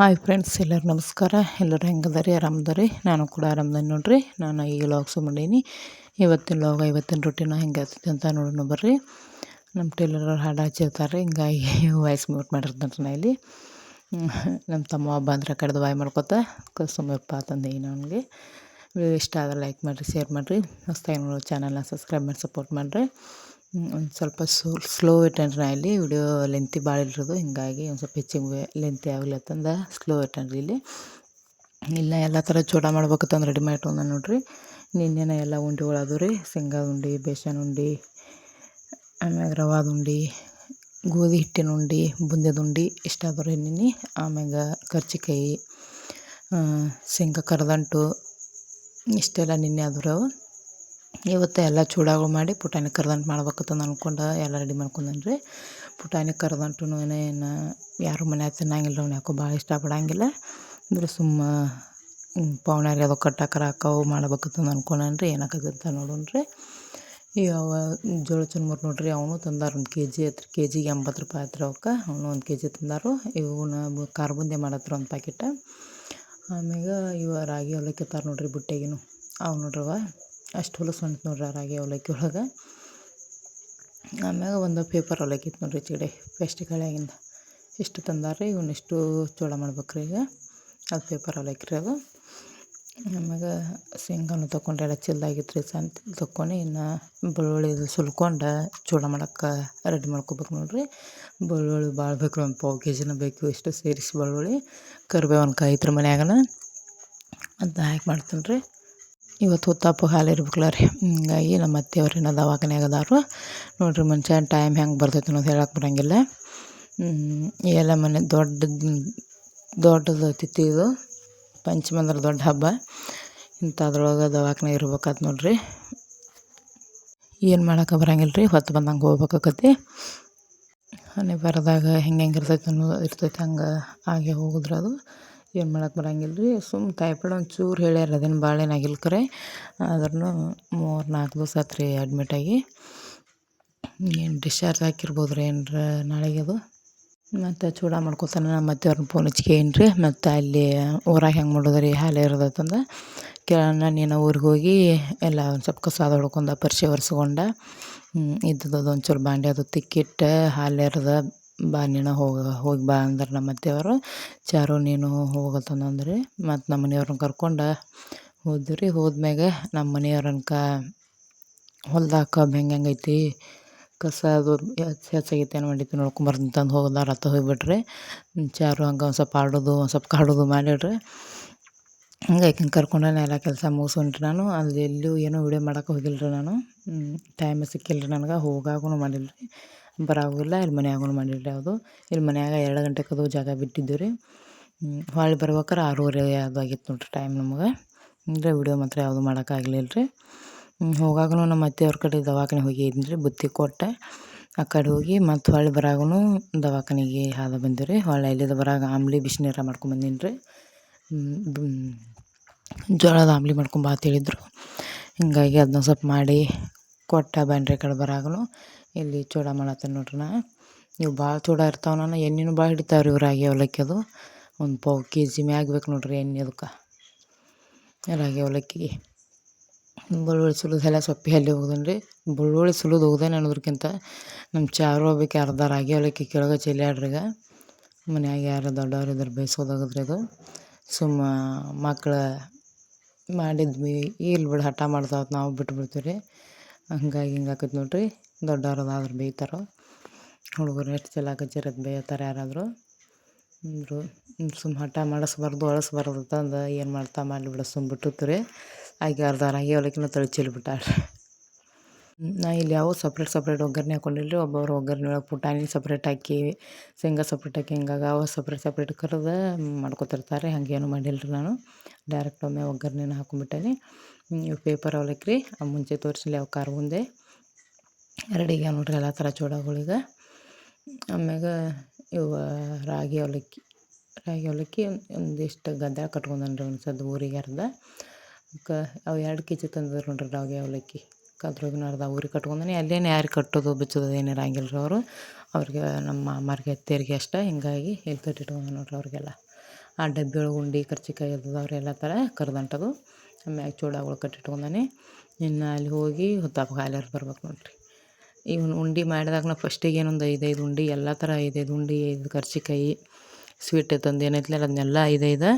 Hi friends, ಎಲ್ಲರೂ ನಮಸ್ಕಾರ. ಎಲ್ಲರೂ ಹೆಂಗದರಿ ಆರಾಮದರಿ ನಾನು ಕೂಡ ಆರಾಮದೇನೆ ನೋಡ್ರಿ. ನಾನು ಈಗ ಲಾಗ್ಸ್ ಮಾಡೀನಿ. ಇವತ್ತಿನ ಲಾಗ ಇವತ್ತಿನ ರೊಟ್ಟಿನ ಹೆಂಗೆ ಆಗ್ತೈತೆ ಅಂತ ನೋಡೋಣ ಬರ್ರಿ. ನಮ್ಮ ಟೇಲರ್ ಹಾಡು ಹಚ್ಚಿರ್ತಾರೆ ಹಿಂಗಾಗಿ ವಾಯ್ಸ್ ಮ್ಯೂಟ್ ಮಾಡಿರ್ತಾನೆ ನಾ ಇಲ್ಲಿ. ನಮ್ಮ ತಮ್ಮ ಹಬ್ಬ ಅಂದ್ರೆ ಕಡ್ದು ವಾಯ್ ಮಾಡ್ಕೊತ ಸುಮ್ಮಪ್ಪ ತಂದೆ ನನಗೆ. ವಿಡಿಯೋ ಇಷ್ಟ ಆದರೆ ಲೈಕ್ ಮಾಡಿರಿ ಶೇರ್ ಮಾಡಿರಿ. ಹೊಸ್ದಾಗಿ ನೋಡೋ ಚಾನಲ್ನ ಸಬ್ಸ್ಕ್ರೈಬ್ ಮಾಡಿ ಸಪೋರ್ಟ್ ಮಾಡಿರಿ. ಒಂದು ಸ್ವಲ್ಪ ಸ್ಲೋ ಇಟ್ಟೇನ್ರಿ ನಾ ಇಲ್ಲಿ ವಿಡಿಯೋ ಲೆಂತಿ ಭಾಳ ಇರೋದು. ಹಿಂಗಾಗಿ ಒಂದು ಸ್ವಲ್ಪ ಹೆಚ್ಚಿಗೆ ಲೆಂತಿ ಆಗ್ಲತ್ತಂದ ಸ್ಲೋ ಇಟ್ಟೇನ್ರಿ ಇಲ್ಲಿ. ಎಲ್ಲ ಥರ ಚೂಡ ಮಾಡ್ಬೇಕಂತಂದು ರೆಡಿ ಮಾಡಿ ನೋಡ್ರಿ. ನಿನ್ನೆನ ಎಲ್ಲ ಉಂಡೆಗಳು ಅದು ರೀ. ಶೇಂಗಾದ ಉಂಡೆ, ಬೇಸನ್ ಉಂಡೆ, ಆಮ್ಯಾಗ ರವಾದ ಉಂಡೆ, ಗೋಧಿ ಹಿಟ್ಟಿನ ಉಂಡೆ ಬುಂದ್ಯದ ಉಂಡೆ ಇಷ್ಟ ಅದಾವ ರೀ ನಿನ್ನೆ ಆಮ್ಯಾಗ ಕರ್ಚಿಕಾಯಿ ಶೇಂಗಾ ಕರದಂಟು ಇಷ್ಟೆಲ್ಲ ನಿನ್ನೆ ಆದ್ರೆ ಅವು. ಇವತ್ತು ಎಲ್ಲ ಚೂಡಾಗಳು ಮಾಡಿ ಪುಟಾಣಿ ಕರ್ದಂಟು ಮಾಡ್ಬೇಕಂತ ಅಂದ್ಕೊಂಡು ಎಲ್ಲ ರೆಡಿ ಮಾಡ್ಕೊಂಡನ್ ರೀ ಪುಟಾಣಿ ಕರ್ದಂಟು ಏನು ಯಾರು ಮನ್ಯಾಗ ತಿನ್ನಂಗಿಲ್ಲ ಅವ್ನು ಯಾಕೋ ಭಾಳ ಇಷ್ಟಪಡಂಗಿಲ್ಲ. ಅಂದ್ರೆ ಸುಮ್ಮ ಪೌಣ್ಯಾರಿಗೆ ಅದು ಕಟ್ಟಾಕರ ಹಾಕವು ಮಾಡ್ಬೇಕಂತ ಅಂದ್ಕೊಂಡನ್ ರೀ ಏನಾಕತ್ತಂತ ನೋಡೋಣ ರೀ ಯಾವ ಜೋಳ ಚುರ್ಮುರಿ ನೋಡ್ರಿ, ಅವನು ತಂದಾರ ಒಂದು ಕೆ ಜಿ ಹತ್ರ ಕೆ ಜಿಗೆ ಎಂಬತ್ತು ರೂಪಾಯಿ ಹತ್ರ ಅವಕ್ಕೆ. ಅವನು ಒಂದು ಕೆ ಜಿ ತಂದಾರು ಇವನ್ನ ಖಾರ ಬುಂದಿ ಮಾಡತ್ರ ಒಂದು ಪ್ಯಾಕೆಟ್ ಆಮ್ಯಾಗ ಇವ ರಾಗಿ ಹೊಲಕ್ಕೆ ನೋಡ್ರಿ ಬುಟ್ಟೆಗಿನು. ಅವು ನೋಡ್ರವ ಅಷ್ಟು ಹೊಲಸು ಹೊಂಟ್ ನೋಡ್ರಿ ಆ ರಾಗಿ ಅವಲಕ್ಕಿ ಒಳಗೆ. ಆಮ್ಯಾಗ ಒಂದು ಪೇಪರ್ ಅವಲಕ್ಕಿ ಇತ್ತು ನೋಡ್ರಿ ಚಿಗಡೆ ಪೇಸ್ಟ್ ಕಳೆಯಾಗಿಂದ ಇಷ್ಟು ತಂದಾರ್ರಿ ಇವನ್ನಿಷ್ಟು ಚೂಡ ಮಾಡ್ಬೇಕು ರೀ ಈಗ. ಅದು ಪೇಪರ್ ಅವಲಕ್ಕಿ ರೀ ಅದು. ಆಮ್ಯಾಗ ಶೇಂಗಾನು ತೊಗೊಂಡ್ರೆ ಎಲ್ಲ ಚಿಲ್ದಾಗಿತ್ತು ರೀ ಸಂತ ತೊಗೊಂಡು ಇನ್ನು ಬೆಳ್ಳುಳ್ಳಿ ಸುಲ್ಕೊಂಡು ಚೂಡ ಮಾಡೋಕ್ಕೆ ರೆಡಿ ಮಾಡ್ಕೊಬೇಕು ನೋಡ್ರಿ. ಬೆಳ್ಳುಳ್ಳಿ ಭಾಳ ಬೇಕು ಒಂದು ಪಾವು ಕೆ ಜಿನ ಬೇಕು, ಇಷ್ಟು ಸೇರಿಸಿ ಬೆಳ್ಳುಳ್ಳಿ. ಕರಿಬೇವು ಒಂದು ಕಾಯಿ ಇತ್ರ ಮನ್ಯಾಗನ. ಅಂತ ಹಾಕಿ ಮಾಡ್ತೀನಿ ರೀ ಇವತ್ತು ಹುತ್ತಪ್ಪ ಹಾಲು ಇರ್ಬೇಕಲ್ಲ ರೀ ಹಿಂಗಾಗಿ ನಮ್ಮ ಅತ್ತೆಯವ್ರು ಏನೋ ದವಾಖಾನ್ಯಾಗ ಅದಾರು. ನೋಡಿರಿ ಮನುಷ್ಯನ ಟೈಮ್ ಹೆಂಗೆ ಬರ್ತೈತೆ ಅನ್ನೋದು ಹೇಳಕ್ಕೆ ಬರೋಂಗಿಲ್ಲ ಎಲ್ಲ ಮನೆ ದೊಡ್ಡ, ದೊಡ್ಡದು ತಿಥಿ ಇದು. ಪಂಚಮಂದ್ರ ದೊಡ್ಡ ಹಬ್ಬ. ಇಂಥದ್ರೊಳಗೆ ದವಾಖಾನೆ ಇರ್ಬೇಕಾತ್ ನೋಡ್ರಿ. ಏನು ಮಾಡೋಕೆ ಬರೋಂಗಿಲ್ಲ ರೀ ಹೊತ್ತು ಬಂದಂಗೆ ಹೋಗ್ಬೇಕಾಕತಿ ಮನೆ ಬರದಾಗ ಹೆಂಗೆ ಹೆಂಗೆ ಇರ್ತೈತೆ ಅನ್ನೋದು ಇರ್ತೈತೆ ಹಂಗೆ ಹಾಗೆ ಹೋಗಿದ್ರೆ ಅದು. ಏನು ಮಾಡಕ್ಕೆ ಬರಂಗಿಲ್ಲ ರೀ ಸುಮ್ಮ ಟೈಫಾಯ್ಡ್ ಚೂರು ಹೇಳ್ಯಾರ ಅದೇನು ಭಾಳ ಏನಾಗಿಲ್ಲ ಕರೆ. ಆದ್ರೂ ಮೂರು ನಾಲ್ಕು ದಿವಸ ಆತು ರೀ ಅಡ್ಮಿಟಾಗಿ ಏನು ಡಿಸ್ಚಾರ್ಜ್ ಹಾಕಿರ್ಬೋದು ರೀ ಏನರ ನಾಳೆಗೆ ಅದು? ಮತ್ತು ಚೂಡ ಮಾಡ್ಕೊತಾನೆ ನಮ್ಮ ಅತ್ತೆಯವ್ರನ್ನ ಫೋನ್ ಹಚ್ಕೇನಿ ರೀ ಮತ್ತು ಅಲ್ಲಿ ಊರಾಗ ಹೆಂಗೆ ಮಾಡೋದು ರೀ ಹಾಲು ಕೇಳ ಕೇಳೋಣ ನೀನು ಊರಿಗೆ ಹೋಗಿ ಎಲ್ಲ ಒಂದು ಸ್ವಲ್ಪ ಕಸಾದ ಹೊಡ್ಕೊಂಡ ಪರಿಚಯ ಒರೆಸ್ಕೊಂಡ. ಇದ್ದದ್ದು ಒಂಚೂರು ಬಾಂಡೆ ಅದು ತಿಕ್ಕಿಟ್ಟು, ಹಾಲು ಎರ್ದು ಬಾ ನೀನು ಹೋಗ, ಹೋಗಿ ಬಾ ಅಂದ್ರೆ ನಮ್ಮ ಅತ್ತೆಯವರು. ಚಾರು, ನೀನು ಹೋಗತ್ತಂದ್ರೆ ಮತ್ತು ನಮ್ಮ ಮನೆಯವ್ರನ್ನ ಕರ್ಕೊಂಡು ಹೋದ್ವಿ ರೀ ಹೋದ್ಮ್ಯಾಗ ನಮ್ಮ ಮನೆಯವ್ರನ್ಕ ಹೊಲ್ದಾಗ ಕಬ್ಬು ಹೆಂಗೆ ಹೆಂಗೈತಿ ಕಸ ಅದು ಹೆಚ್ಚಾಗೈತೆ ಏನು ಮಾಡೈತಿ ನೋಡ್ಕೊಂಬರ್ತಂತಂದು ಹೋಗೋದಾರ ಅತ್ತ ಹೋಗಿಬಿಟ್ರಿ. ಚಾರು ಹಂಗೆ ಒಂದು ಸ್ವಲ್ಪ ಆಡೋದು, ಒಂದು ಸ್ವಲ್ಪ ಕಾಡೋದು ಮಾಡಿಡ್ರಿ ಹಂಗೆ ಆಕಿನ ಕರ್ಕೊಂಡು ಎಲ್ಲ ಕೆಲಸ ಮುಗಿಸ್ಕೊಂಡ್ರಿ ನಾನು. ಅಲ್ಲಿ ಎಲ್ಲೂ ಏನೂ ವಿಡಿಯೋ ಮಾಡೋಕೆ ಹೋಗಿಲ್ಲ ರೀ ನಾನು. ಟೈಮ್ ಸಿಕ್ಕಿಲ್ಲ ರೀ ನನಗೆ ಹೋಗಾಗೂ ಮಾಡಿಲ್ಲ ರೀ ಬರಾಗಿಲ್ಲ ಇಲ್ಲಿ ಮನ್ಯಾಗೂ ಮಾಡಿಲ್ಲ ಯಾವುದು. ಇಲ್ಲಿ ಮನ್ಯಾಗ ಎರಡು ಗಂಟೆಗೆ ಅದು ಜಾಗ ಬಿಟ್ಟಿದ್ದು ರೀ. ಹೊಳ್ಳಿ ಬರ್ಬೇಕಾರೆ ಆರೂವರೆ ಅದು ಆಗಿತ್ತು ನೋಡ್ರಿ ಟೈಮ್ ನಮ್ಗೆ. ಅಂದರೆ ವಿಡಿಯೋ ಮಾತ್ರ ಯಾವುದು ಮಾಡೋಕ್ಕಾಗ್ಲಿಲ್ಲ ರೀ. ಹೋಗಾಗೂ ನಮ್ಮ ಅತ್ತೆಯವ್ರ ಕಡೆ ದವಾಖಾನೆ ಹೋಗಿದ್ನಿ ರೀ, ಬುತ್ತಿ ಕೊಟ್ಟೆ. ಆ ಕಡೆ ಹೋಗಿ ಮತ್ತು ಹೊಳ್ಳಿ ಬರಾಗೂ ದವಾಖಾನೆಗೆ ಹಾದ ಬಂದಿವಿ ರೀ. ಹೊಳ್ಳಿ ಅಲ್ಲಿಂದ ಬರಾಗ ಆಮ್ಲಿ ಬಿಸಿನೀರ ಮಾಡ್ಕೊಂಬಂದಿನಿ ರೀ. ಜೋಳದ ಆಮ್ಲಿ ಮಾಡ್ಕೊಂಬಾ ಅಂತ ಹೇಳಿದ್ರು. ಹೀಗಾಗಿ ಅದನ್ನ ಸ್ವಲ್ಪ ಮಾಡಿ ಕೊಟ್ಟ ಬ್ಯಾಂಡ್ರಿ ಕಡೆ ಬರಾಗೂ ಇಲ್ಲಿ ಚೂಡ ಮಾಡತ್ತೇನೆ ನೋಡ್ರಿ ನಾ. ಇವು ಭಾಳ ಚೂಡ ಇರ್ತಾವೆ ನಾನು, ಎಣ್ಣೆನೂ ಭಾಳ ಹಿಡಿತಾವೆ ರೀ ಇವು ರಾಗಿ ಅವಲಕ್ಕಿ ಅದು. ಒಂದು ಪಾವು ಕೆ ಜಿ ಮ್ಯಾಗ ಬೇಕು ನೋಡ್ರಿ ಎಣ್ಣೆ ಅದಕ್ಕೆ ರಾಗಿ ಅವಲಕ್ಕಿಗೆ. ಬೆಳ್ಳುಳ್ಳಿ ಸುಲಿದು ಎಲ್ಲ ಸೊಪ್ಪಿ ಎಲ್ಲಿ ಹೋಗ್ದೇನೆ ರೀ. ಬೆಳ್ಳುಳ್ಳಿ ಸುಲಿದು ಹೋಗ್ದೇನೆ ಅನ್ನೋದಕ್ಕಿಂತ ನಮ್ಮ ಚಾರು ಹೋಗ್ಬೇಕು ಅರ್ಧ ರಾಗಿ ಅವಲಕ್ಕಿ ಕೆಳಗೆ ಚೆಲ್ಲಾಡ್ರೀಗ ಮನ್ಯಾಗ ಯಾರು ದೊಡ್ಡವ್ರು ಇದ್ರೆ ಬೇಯಿಸೋದಾಗದ್ರಿ ಅದು. ಸುಮ್ಮ ಮಕ್ಳು ಮಾಡಿದ್ವಿ ಇಲ್ಲಿ ಬಿಡು ಹಠ ಮಾಡ್ತಾವತ್ತು ನಾವು ಬಿಟ್ಬಿಡ್ತೀವಿ ರೀ ಹಂಗಾಗಿ ಹಿಂಗೆ ಆಕೈತೆ ನೋಡಿರಿ. ದೊಡ್ಡವ್ರು ಅದಾದ್ರೆ ಬೇಯ್ತಾರೆ, ಹುಡುಗರು ಎಷ್ಟು ಚಲ ಕಚ್ಚಿರೋದು ಬೈತಾರೆ ಯಾರಾದರೂ, ಅಂದರು ಸುಮ್ಮ ಹಠ ಮಾಡಿಸ್ಬಾರ್ದು, ಅಳಿಸ್ಬಾರ್ದು ತಂದು ಏನು ಮಾಡ್ತಾ ಮಾಡಲಿ ಬಿಡು ಸುಮ್ಮ ಬಿಟ್ಟಿತ್ತು ರೀ ಆಕೆ ಅರ್ಧ ರಾಗಿ ಅವಲಕ್ಕಿನ ತಳಿ ಚೆಲ್ಬಿಟ್ಟಾಳೆ ನಾ ಇಲ್ಲಿ ಯಾವ ಸಪ್ರೇಟ್ ಸಪ್ರೇಟ್ ಒಗ್ಗರಣೆ ಹಾಕೊಂಡಿಲ್ಲ ರೀ ಒಗ್ಗರಣೆ ಒಳಗೆ ಪುಟಾಣಿ ಸಪ್ರೇಟ್ ಹಾಕಿ, ಶೇಂಗಾ ಸಪ್ರೇಟ್ ಹಾಕಿ, ಹಿಂಗಾಗ ಅವ ಸಪ್ರೇಟ್ ಸಪ್ರೇಟ್ ಕರೆದು ಮಾಡ್ಕೊತಿರ್ತಾರೆ, ಹಾಗೇನು ಮಾಡಿಲ್ಲ ರೀ ನಾನು. ಡೈರೆಕ್ಟ್ ಒಮ್ಮೆ ಒಗ್ಗರಣೆನ ಹಾಕೊಂಡ್ಬಿಟ್ಟೇನಿ ಇವು ಪೇಪರ್ ಅವಲಕ್ಕಿ ರೀ ಮುಂಚೆ ತೋರಿಸಲಿ ಅವು ಕಾರ್ ಮುಂದೆ ರೆಡಿಗೆ ನೋಡ್ರಿ ಎಲ್ಲ ಥರ ಚೂಡಗಳಿಗೆ ಆಮ್ಯಾಗ ಇವು ರಾಗಿ ಅವಲಕ್ಕಿ ರಾಗಿ ಅವಲಕ್ಕಿ ಒಂದಿಷ್ಟು ಗದ್ದೆ ಕಟ್ಕೊಂಡನ್ ರೀ ಒಂದು ಸದ್ದು ಊರಿಗೆ ಅರ್ಧ ಕ ಅವು ಎರಡು ಕೆ ಜಿ ತಂದಿದ್ರು ನೋಡ್ರಿ ರಾಗಿ ಅವಲಕ್ಕಿ. ಅದ್ರಾಗಿನ ಅರ್ಧ ಊರಿಗೆ ಕಟ್ಕೊಂಡನಿ. ಅಲ್ಲೇನು ಯಾರಿಗೆ ಕಟ್ಟೋದು ಬಿಚ್ಚೋದು ಏನು ಇರಂಗಿಲ್ಲ ಅವರು. ಅವ್ರಿಗೆ ನಮ್ಮ ಮಾರ್ಗೆ ತೆರಿಗೆ ಅಷ್ಟೇ. ಹಿಂಗಾಗಿ ಇಲ್ಲಿ ಕಟ್ಟಿಟ್ಕೊಂಡು ನೋಡ್ರಿ ಅವ್ರಿಗೆಲ್ಲ. ಆ ಡಬ್ಬಿ ಒಳಗೆ ಉಂಡಿ, ಕರ್ಚಿಕಾಯಿ ಇರ್ತದೆ ಅವರೆಲ್ಲ ಥರ ಕರ್ದಂಟದು. ಆಮ್ಯಾಗ ಚೂಡಾಗಳು ಕಟ್ಟಿಟ್ಕೊಂಡಾನೆ ಇನ್ನು ಅಲ್ಲಿ ಹೋಗಿ ಹೊತ್ತಾಪ ಕಾಲರ್ ಬರ್ಬೇಕು ನೋಡ್ರಿ. ಇವನು ಉಂಡೆ ಮಾಡಿದಾಗ ನಾ ಫಸ್ಟಿಗೆ ಏನೊಂದು ಐದೈದು ಉಂಡೆ, ಎಲ್ಲ ಥರ ಐದೈದು ಉಂಡೆ, ಐದು ಕರ್ಚಿಕಾಯಿ ಸ್ವೀಟ್ ತಂದು ಏನೈತಿಲ್ಲ ಅದನ್ನೆಲ್ಲ ಐದೈದು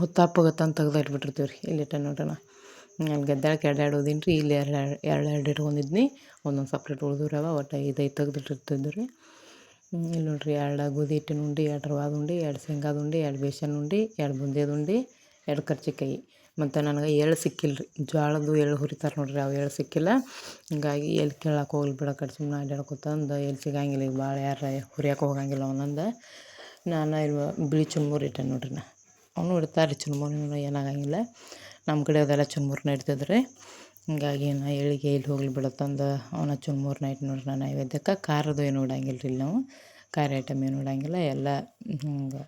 ಹೊತ್ತಾಪಗೆ ತಂದು ತೆಗ್ದು ಇಟ್ಬಿಟ್ಟಿರ್ತೀವಿ ರೀ ಇಲ್ಲಿ ಇಟ್ಟ ನೋಡ್ರಿ ನಾ ಅಲ್ಲಿ ಗದ್ದಾಳಕ್ಕೆ ಎರಡು ಎರಡು ರೀ ಇಲ್ಲಿ ಎರಡು ಎರಡು ಎರಡು ಇಟ್ಕೊಂಡಿದ್ನಿ. ಒಂದೊಂದು ಸಪ್ರೇಟ್ ಉಳ್ದವ್ರವ ಒಟ್ಟು ಐದೈದು ತೆಗ್ದಿಟ್ಟಿರ್ತಿದ್ವಿ ರೀ ಇಲ್ಲಿ ನೋಡ್ರಿ ಎರಡು ಗೋಧಿ ಹಿಟ್ಟಿನ ಉಂಡೆ, ಎರಡು ರವಾದ ಉಂಡೆ, ಎರಡು ಶೇಂಗಾದ ಉಂಡೆ, ಎರಡು ಬೇಸನ್ ಉಂಡೆ, ಎರಡು ಬುಂದಿಯದ ಉಂಡೆ, ಎರಡು ಕರ್ಚಿಕಾಯಿ. ಮತ್ತು ನನಗೆ ಎಳ್ಳು ಸಿಕ್ಕಿಲ್ಲ ರೀ ಜೋಳದ್ದು ಎಳ್ಳು ಹುರಿತಾರೆ ನೋಡಿರಿ, ಅವು ಎಳ್ಳು ಸಿಕ್ಕಿಲ್ಲ. ಹೀಗಾಗಿ ಎಲ್ಲಿ ಕೇಳಕ್ಕೆ ಹೋಗಲಿ ಬಿಡ ಕಡೆ ಸುಮ್ಮನೆ ಅಡ್ಡಾಡ್ಕೊತಂದು ಎಲ್ಲಿ ಸಿಗಂಗಿಲ್ಲ ಈಗ ಭಾಳ ಯಾರು ಹುರಿಯಕ್ಕೆ ಹೋಗಂಗಿಲ್ಲ ಅವನಂದ ನಾನು ಇಲ್ಲಿ ಬಿಳಿ ಚುನ್ಮುರಿ ಇಟ್ಟೆ ನೋಡ್ರಿ ನಾ. ಅವನು ಇಡ್ತಾರೆ ರೀ ಚುನ್ಮುರಿ ಏನಾಗಂಗಿಲ್ಲ. ನಮ್ಮ ಕಡೆ ಅದೆಲ್ಲ ಚುನ್ಮುರಿನ ಇಡ್ತಿದ್ರಿ ಹಿಂಗಾಗಿ ನಾ ಎಳ್ಳಿಗೆ ಇಲ್ಲಿ ಹೋಗ್ಲಿ ಬಿಡತ್ತಂದು ಅವನ ಚುನ್ಮುರಿನ ಇಟ್ಟು ನೋಡ್ರಿ ನಾನು ನೈವೇದ್ಯಕ್ಕೆ. ಖಾರದ್ದು ಏನು ಇಡಂಗಿಲ್ಲ ರೀ ಇಲ್ಲಿ ನಾವು. ಖಾರ ಐಟಮ್ ಏನು ಇಡಂಗಿಲ್ಲ ಎಲ್ಲ ಹಿಂಗೆ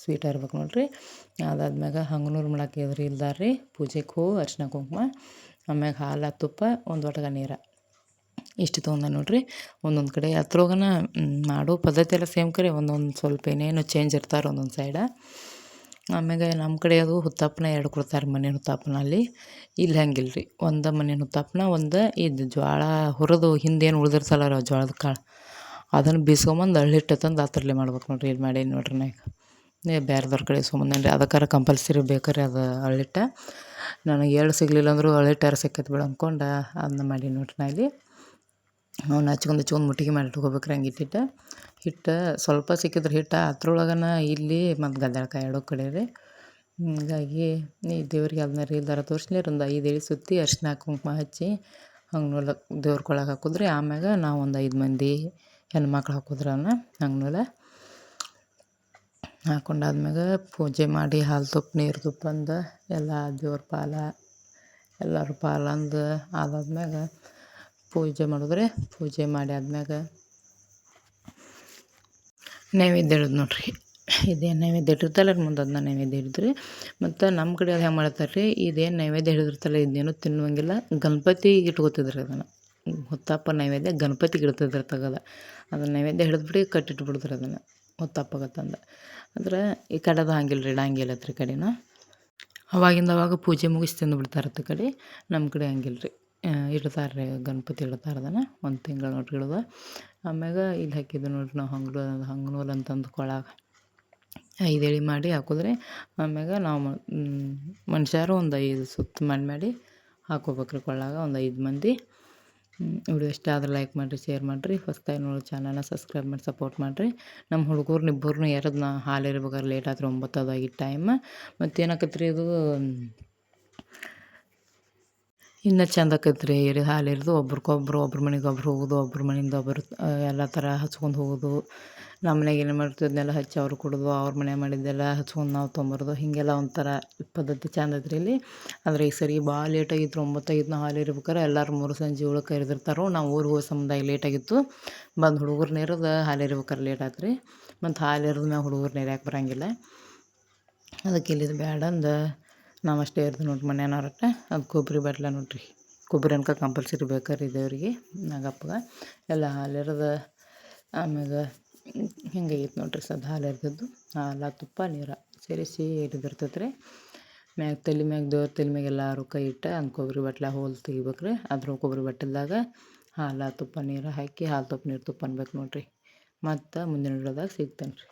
ಸ್ವೀಟ್ ಇರ್ಬೇಕು ನೋಡಿರಿ. ಅದಾದ್ಮ್ಯಾಗ ಹಂಗನೂರು ಮಾಡಕ್ಕೆ ಎದುರು ಇಲ್ದಾರ ರೀ ಪೂಜೆಗೆ ಹೂ, ಅರ್ಶಿನ ಕುಂಕುಮ, ಆಮ್ಯಾಗ ಹಾಲು, ತುಪ್ಪ, ಒಂದು ಒಟ್ಗೆ ನೀರು. ಇಷ್ಟು ತೊಗೊಂಡ ನೋಡ್ರಿ. ಒಂದೊಂದು ಕಡೆ ಹತ್ರೋಗನ ಮಾಡೋ ಪದ್ಧತಿ ಎಲ್ಲ ಸೇಮ್ ಕರೆ. ಒಂದೊಂದು ಸ್ವಲ್ಪ ಏನೇನು ಚೇಂಜ್ ಇರ್ತಾರೆ ಒಂದೊಂದು ಸೈಡ ಆಮ್ಯಾಗ ನಮ್ಮ ಕಡೆ ಅದು ಹುತ್ತಪ್ಪನ ಎರಡು ಕೊಡ್ತಾರೆ ಮನೆ ಅಲ್ಲಿ ಇಲ್ಲಿ ಹಂಗಿಲ್ಲ ರೀ ಒಂದು ಮನೆ ಹುತ್ತಪ್ಪನ, ಒಂದು ಇದು ಜ್ವಾಳ ಹುರಿದು ಹಿಂದೇನು ಉಳ್ದಿರ್ತಲ್ಲ ರೀ ಜೋಳದ ಕಾಳು. ಅದನ್ನು ಬೀಸ್ಕೊಂಬಂದು ಅಳ್ಳಿಟ್ಟು ತಂದು ಆ ಮಾಡ್ಬೇಕು ನೋಡ್ರಿ ಇಲ್ಲಿ ಮಾಡೀನಿ ನೋಡ್ರಿ ನಾ ಈಗ ಏ ಬೇರೆದವ್ರ ಕಡೆ ಸುಮ್ಮನೆ ಅದಕ್ಕಾರೆ ಕಂಪಲ್ಸರಿ ಬೇಕಾರೆ ಅದು ಅಳ್ಳಿಟ್ಟ. ನನಗೆ ಎಳ್ಳು ಸಿಗಲಿಲ್ಲ ಅಂದರೂ ಅಳ್ಳಿಟ್ಟಾರ ಸಿಕ್ಕೈತೆ ಬಿಡು ಅಂದ್ಕೊಂಡು ಅದನ್ನ ಮಾಡಿ ನೋಡ್ರಿ ನಾ ಇಲ್ಲಿ ಅವ್ನ ಹಚ್ಕೊಂಡು ಹಚ್ಕೊಂಡು ಮುಟ್ಟಿಗೆ ಮಾಡಿ ಇಟ್ಕೋಬೇಕ್ರಿ, ಹಂಗೆ ಇಟ್ಟಿಟ್ಟು. ಹಿಟ್ಟು, ಸ್ವಲ್ಪ ಸಿಕ್ಕಿದ್ರೆ ಹಿಟ್ಟು. ಅದ್ರೊಳಗನ ಇಲ್ಲಿ ಮತ್ತು ಗದ್ದಾಳ್ಕಾಯಿ ಎರಡು ಕಡೆ ರೀ. ಹೀಗಾಗಿ ನೀ ದೇವ್ರಿಗೆ ಅದನ್ನ ರೀಲ್ದಾರ ತೋರಿಸ್ಲಿ. ಒಂದು ಐದು ಎಳೆ ಸುತ್ತಿ ಅರ್ಶಿನ ಕುಂಕುಮ ಹಚ್ಚಿ ಹಂಗೆ ನೋಲ ದೇವ್ರ ಕೊಳಗೆ ಹಾಕಿದ್ರಿ. ಆಮ್ಯಾಗ ನಾವು ಒಂದು ಐದು ಮಂದಿ ಹೆಣ್ಮಕ್ಳು ಹಾಕಿದ್ರನ್ನ ಹಂಗೆ ನೋಲ. ಹಾಕೊಂಡಾದ್ಮ್ಯಾಗ ಪೂಜೆ ಮಾಡಿ ಹಾಲು ತುಪ್ಪ, ನೀರು ತುಪ್ಪ ಅಂದು, ಎಲ್ಲ ದೇವ್ರ ಪಾಲ, ಎಲ್ಲರ ಪಾಲಂದು ಅದಾದ್ಮ್ಯಾಗ ಪೂಜೆ ಮಾಡಿದ್ರೆ. ಪೂಜೆ ಮಾಡಿ ಆದ್ಮ್ಯಾಗ ನೈವೇದ್ಯ ಇಡೋದು ನೋಡ್ರಿ. ಇದೇನು ನೈವೇದ್ಯ ಇಟ್ಟಿರ್ತಲ್ಲ ಮುಂದೆ ಅದನ್ನ ನೈವೇದ್ಯ ಹಿಡಿದ್ರಿ. ಮತ್ತು ನಮ್ಮ ಕಡೆ ಅದು ಹೆಂಗೆ ಮಾಡ್ತಾರೆ ರೀ ಇದೇನು ನೈವೇದ್ಯ ಹಿಡಿದಿರ್ತಲ್ಲ, ಇದೇನು ತಿನ್ನುವಂಗಿಲ್ಲ. ಗಣಪತಿ ಇಟ್ಕೊತಿದ್ರಿ ಅದನ್ನು. ಹುತ್ತಪ್ಪ ನೈವೇದ್ಯ ಗಣಪತಿಗೆ ಇಡ್ತಿದ್ರು ತಗದ. ಅದನ್ನು ನೈವೇದ್ಯ ಹಿಡಿದ್ಬಿಟ್ಟು ಕಟ್ಟಿಟ್ಬಿಡ್ತಾರೆ ಅದನ್ನು. ಹುತ್ತಪ್ಪಗೆ ತಂದು ಅಂದ್ರೆ ಈ ಕಡೆದು ಹಂಗಿಲ್ಲ ರೀ ಇಡಂಗಿಲ್ಲ ಹತ್ರ ಕಡೆನ. ಅವಾಗಿಂದ ಅವಾಗ ಪೂಜೆ ಮುಗಿಸಿ ತಿಂದು ಬಿಡ್ತಾರತ್ತ ಕಡೆ. ನಮ್ಮ ಕಡೆ ಹಂಗಿಲ್ಲ ರೀ ಇಡ್ತಾರೆ ರೀ ಗಣಪತಿ ಇಡ್ತಾರೆ ಅದನ್ನು. ಒಂದು ತಿಂಗಳು ನೋಡ್ರಿ ಇಡೋದು. ಆಮ್ಯಾಗ ಇಲ್ಲಿ ಹಾಕಿದ್ದು ನೋಡ್ರಿ ನಾವು ಹಂಗ್ಲು, ಹಂಗನೂಲ್ ಅಂತಂದು ಕೊಳಾಗ. ಐದೇಳಿ ಮಾಡಿ ಹಾಕಿದ್ರೆ ಆಮ್ಯಾಗ ನಾವು ಮನುಷ್ಯರು ಒಂದು ಐದು ಸುತ್ತು ಮಾಡಿ ಮಾಡಿ ಹಾಕೋಬೇಕ್ರಿ ಕೊಳ್ಳಾಗ ಒಂದು ಐದು ಮಂದಿ. ವಿಡಿಯೋ ಇಷ್ಟ ಆದ್ರೆ ಲೈಕ್ ಮಾಡಿರಿ ಶೇರ್ ಮಾಡಿರಿ, ಹೊಸ್ದಾಗಿ ನೋಡಿ ಚಾನಲ್ನ ಸಬ್ಸ್ಕ್ರೈಬ್ ಮಾಡಿ ಸಪೋರ್ಟ್ ಮಾಡಿರಿ. ನಮ್ಮ ಹುಡುಗರ್ನ ಇಬ್ಬರನ್ನೂ ಯಾರದು ನಾ ಹಾಲು ಇರ್ಬೇಕಾದ್ರೆ ಲೇಟ್ ಆದ್ರೆ ಒಂಬತ್ತದಾಗಿ ಟೈಮ್ ಮತ್ತು ಏನಾಕತ್ರಿ ಇದು? ಇನ್ನೂ ಚಂದ ಆಕೈತೆ ರೀ ಹಾಲು ಇರೋದು ಒಬ್ರಿಗೊಬ್ರು ಒಬ್ರ ಮನೆಗೆ ಒಬ್ರು ಹೋಗೋದು, ಒಬ್ರ ಮನೆಯಿಂದ ಒಬ್ರು ಎಲ್ಲ ಥರ ಹಚ್ಕೊಂಡು ಹೋಗೋದು. ನಮ್ಮ ಮನೆಗೆ ಏನು ಮಾಡ್ತಿದ್ನೆಲ್ಲ ಹಚ್ಚಿ ಅವ್ರು ಕೊಡೋದು ಅವ್ರ ಮನೆ ಮಾಡಿದ್ದೆಲ್ಲ ಹಚ್ಕೊಂಡು ನಾವು ತೊಂಬರೋದು. ಹೀಗೆಲ್ಲ ಒಂಥರ ಪದ್ಧತಿ ಚೆಂದ ಐತ್ರಿ ಇಲ್ಲಿ. ಆದರೆ ಈ ಸರಿ ಭಾಳ ಲೇಟಾಗಿತ್ತು ಒಂಬತ್ತೈದು ನಾವು ಹಾಲು ಇರ್ಬೇಕಾರೆ, ಎಲ್ಲರೂ ಮೂರು ಸಂಜೆ ಏಳಕ್ಕೆ ಕರೆದಿರ್ತಾರೆ ನಾವು ಊರಿಗೆ ಹೋಗೋ ಸಂಬಂಧ ಲೇಟಾಗಿತ್ತು ಬಂದು ಹುಡುಗರು ನೀರದು ಹಾಲು ಇರ್ಬೇಕಾರೆ ಲೇಟ್ ಆಯ್ತು ರೀ ಮತ್ತು ಹಾಲು ಇರೋದು ನಾವು ನೀರು ಯಾಕೆ ಬರೋಂಗಿಲ್ಲ. ಅದಕ್ಕೆ ಇಲ್ಲಿದ್ದು ಬೇಡ ಅಂದು ನಾವು ಅಷ್ಟೇ ಇರ್ದು ನೋಡ್ರಿ ಮನೆಯವ್ರಟ್ಟ ಅದು ಕೊಬ್ಬರಿ ಬಟ್ಲ ನೋಡ್ರಿ. ಕೊಬ್ಬರಿ ಅನ್ಕ ಕಂಪಲ್ಸರಿ ಬೇಕಾರೆ ದೇವ್ರಿಗೆ ನಾಗಪ್ಪಗೆ. ಎಲ್ಲ ಹಾಲಿರದ ಆಮ್ಯಾಗ ಹಿಂಗಾಗಿತ್ತು ನೋಡ್ರಿ ಸದ್ ಹಾಲು ಎರ್ದದ್ದು. ಹಾಲು ತುಪ್ಪ, ನೀರು ಸೇರಿಸಿ ರೀ ಮ್ಯಾಗ ತಲೆ ಮ್ಯಾಗ ದೇವ್ರ ತಲೆ ಮ್ಯಾಗ ಎಲ್ಲರೂ ಕೈ ಇಟ್ಟು ಅಂದ್ ಕೊಬ್ಬರಿ ಬಟ್ಲ ಹೋಲ್ ತೆಗಿಬೇಕು ರೀ ಅದ್ರ ಕೊಬ್ಬರಿ ಬಟ್ಟಲ್ದಾಗ ಹಾಲು ತುಪ್ಪ, ನೀರು ಹಾಕಿ ಹಾಲು ತುಪ್ಪ, ನೀರು ತುಪ್ಪ ಅನ್ಬೇಕು ನೋಡ್ರಿ. ಮತ್ತು ಮುಂದಿನ ವಿಡಿಯೋದಾಗ ಸಿಗ್ತೇನೆ ರೀ